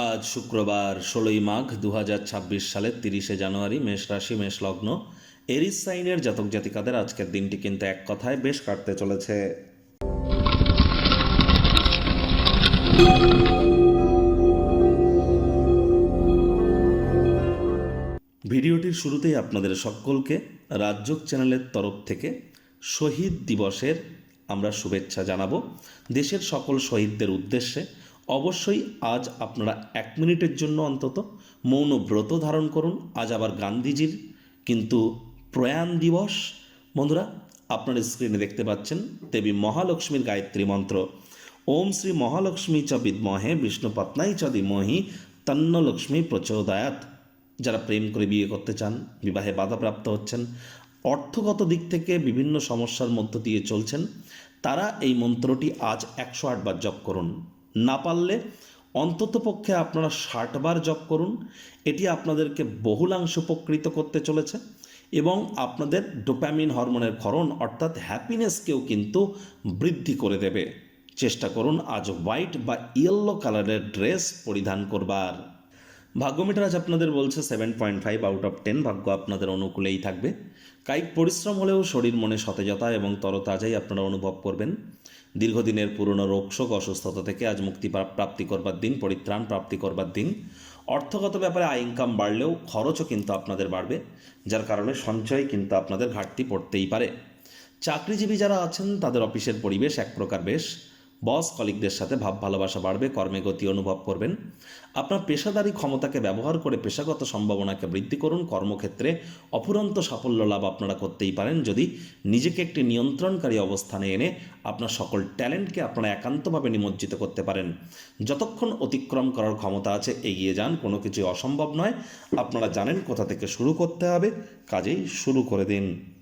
আজ শুক্রবার ষোলোই মাঘ দু সালের তিরিশে জানুয়ারি মেষ রাশি, মেষ লগ্ন। এরিস সাইনের জাতক জাতিকাদের আজকের দিনটি কিন্তু এক কথায় বেশ কাটতে চলেছে। ভিডিওটির শুরুতেই আপনাদের সকলকে রাজ্যক চ্যানেলের তরফ থেকে শহীদ দিবসের আমরা শুভেচ্ছা জানাব। দেশের সকল শহীদদের উদ্দেশ্যে অবশ্যই আজ আপনারা এক মিনিটের জন্য অন্তত মৌন ব্রত ধারণ করুন। আজ আবার গান্ধীজির কিন্তু প্রয়াণ দিবস। বন্ধুরা আপনারা স্ক্রিনে দেখতে পাচ্ছেন দেবী মহালক্ষ্মীর গায়ত্রী মন্ত্র। ওম শ্রী মহালক্ষ্মী চ বিদ্মহে বিষ্ণুপত্নাই চ ধীমহি তন্ন লক্ষ্মী প্রচোদয়াত যারা প্রেম করে বিয়ে করতে চান, বিবাহে বাধাপ্রাপ্ত হচ্ছেন, অর্থগত দিক থেকে বিভিন্ন সমস্যার মধ্য দিয়ে চলছেন, তারা এই মন্ত্রটি আজ একশো আটবার জপ করুন। না পারলে অন্ততপক্ষে আপনারা ষাটবার জপ করুন। এটি আপনাদেরকে বহুলাংশ উপকৃত করতে চলেছে এবং আপনাদের ডোপ্যামিন হরমোনের ক্ষরণ অর্থাৎ হ্যাপিনেসকেও কিন্তু বৃদ্ধি করে দেবে। চেষ্টা করুন আজ হোয়াইট বা ইয়েলো কালারের ড্রেস পরিধান করবার। ভাগ্যমিটার আজ আপনাদের বলছে seven point five out of ten, ভাগ্য আপনাদের অনুকূলেই থাকবে। কায়িক পরিশ্রম হলেও শরীর মনে সতেজতা এবং তরতাজাই আপনারা অনুভব করবেন। দীর্ঘদিনের পুরনো রোগশোক অসুস্থতা থেকে আজ মুক্তি প্রাপ্তি করবার দিন, পরিত্রাণ প্রাপ্তি করবার দিন। অর্থগত ব্যাপারে আয় ইনকাম বাড়লেও খরচও কিন্তু আপনাদের বাড়বে, যার কারণে সঞ্চয় কিন্তু আপনাদের ঘাটতি পড়তেই পারে। চাকরিজীবী যারা আছেন, তাদের অফিসের পরিবেশ এক প্রকার বেশ। বস কলিগদের সাথে ভাব ভালোবাসা বাড়বে, কর্মে গতি অনুভব করবেন। আপনার পেশাদারি ক্ষমতাকে ব্যবহার করে পেশাগত সম্ভাবনাকে বৃদ্ধি করুন। কর্মক্ষেত্রে অফুরন্ত সাফল্য লাভ আপনারা করতেই পারেন। যদি নিজেকে একটি নিয়ন্ত্রণকারী অবস্থানে এনে আপনার সকল ট্যালেন্টকে আপনারা একান্তভাবে নিমজ্জিত করতে পারেন। যতক্ষণ অতিক্রম করার ক্ষমতা আছে, এগিয়ে যান। কোনো কিছু অসম্ভব নয়। আপনারা জানেন কোথা থেকে শুরু করতে হবে। কাজেই শুরু করে দিন।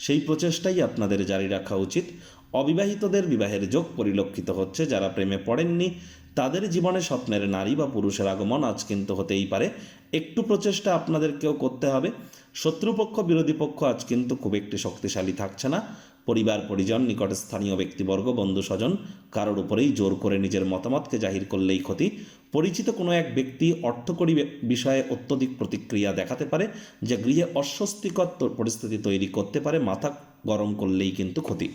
সেই প্রচেষ্টাই আপনাদের জারি রাখা উচিত। অবিবাহিতদের বিবাহের যোগ পরিলক্ষিত হচ্ছে যারা প্রেমে পড়েননি তাদের জীবনে স্বপ্নের নারী বা পুরুষের আগমন আজ কিন্তু হতেই পারে। একটু প্রচেষ্টা আপনাদেরকেও করতে হবে। শত্রুপক্ষ, বিরোধী পক্ষ আজ কিন্তু খুব একটি শক্তিশালী থাকছে না। পরিবার, পরিজন, নিকট স্থানীয় ব্যক্তিবর্গ, বন্ধু স্বজন কারোর উপরেই জোর করে নিজের মতামতকে জাহির করলেই ক্ষতি। পরিচিত কোনো এক ব্যক্তি অর্থকরী বিষয়ে অত্যধিক প্রতিক্রিয়া দেখাতে পারে, যা গৃহে অস্বস্তিকর পরিস্থিতি তৈরি করতে পারে, মাথা গরম করলেই কিন্তু ক্ষতি।